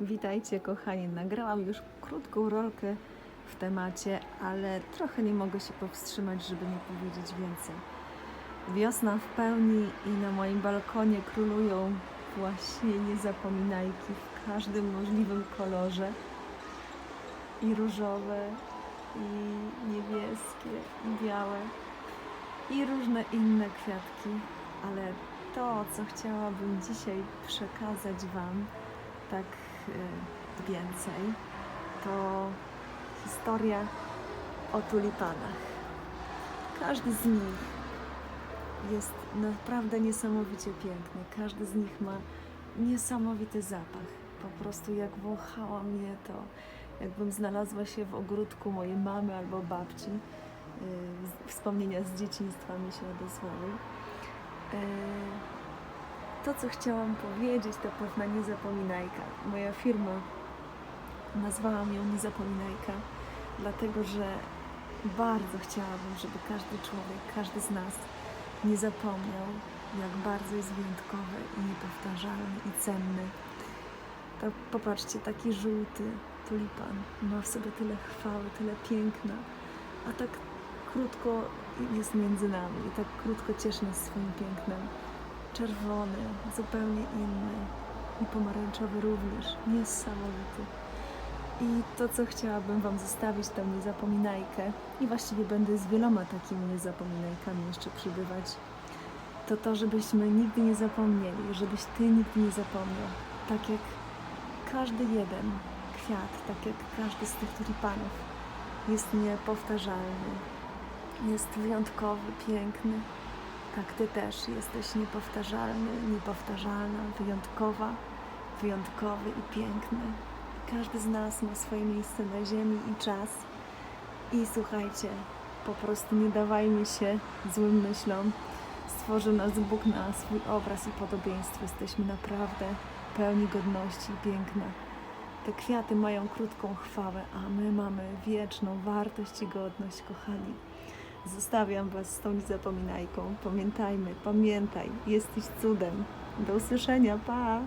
Witajcie kochani, nagrałam już krótką rolkę w temacie, ale trochę nie mogę się powstrzymać, żeby nie powiedzieć więcej. Wiosna w pełni i na moim balkonie królują właśnie niezapominajki w każdym możliwym kolorze. I różowe, i niebieskie, i białe, i różne inne kwiatki, ale to, co chciałabym dzisiaj przekazać Wam, tak więcej, to historia o tulipanach. Każdy z nich jest naprawdę niesamowicie piękny. Każdy z nich ma niesamowity zapach. Po prostu jak wąchałam je, to jakbym znalazła się w ogródku mojej mamy albo babci. Y, Wspomnienia z dzieciństwa mi się odezwały. To, co chciałam powiedzieć, to pewna niezapominajka. Moja firma, nazwałam ją Niezapominajka, dlatego że bardzo chciałabym, żeby każdy człowiek, każdy z nas nie zapomniał, jak bardzo jest wyjątkowy i niepowtarzalny i cenny. To popatrzcie, taki żółty tulipan ma w sobie tyle chwały, tyle piękna, a tak krótko jest między nami i tak krótko cieszy nas swoim pięknem czerwony, zupełnie inny. I pomarańczowy również, niesamowity. I to, co chciałabym Wam zostawić, tą niezapominajkę, i właściwie będę z wieloma takimi niezapominajkami jeszcze przybywać, to to, żebyśmy nigdy nie zapomnieli, żebyś Ty nigdy nie zapomniał, tak jak każdy jeden kwiat, tak jak każdy z tych tulipanów jest niepowtarzalny, jest wyjątkowy, piękny, tak, ty też jesteś niepowtarzalny, niepowtarzalna, wyjątkowa, wyjątkowy i piękny. Każdy z nas ma swoje miejsce na ziemi i czas. I słuchajcie, po prostu nie dawajmy się złym myślom. Stworzył nas Bóg na swój obraz i podobieństwo. Jesteśmy naprawdę pełni godności i piękna. Te kwiaty mają krótką chwałę, a my mamy wieczną wartość i godność, kochani. Zostawiam Was z tą niezapominajką. Pamiętajmy, pamiętaj, jesteś cudem. Do usłyszenia, pa!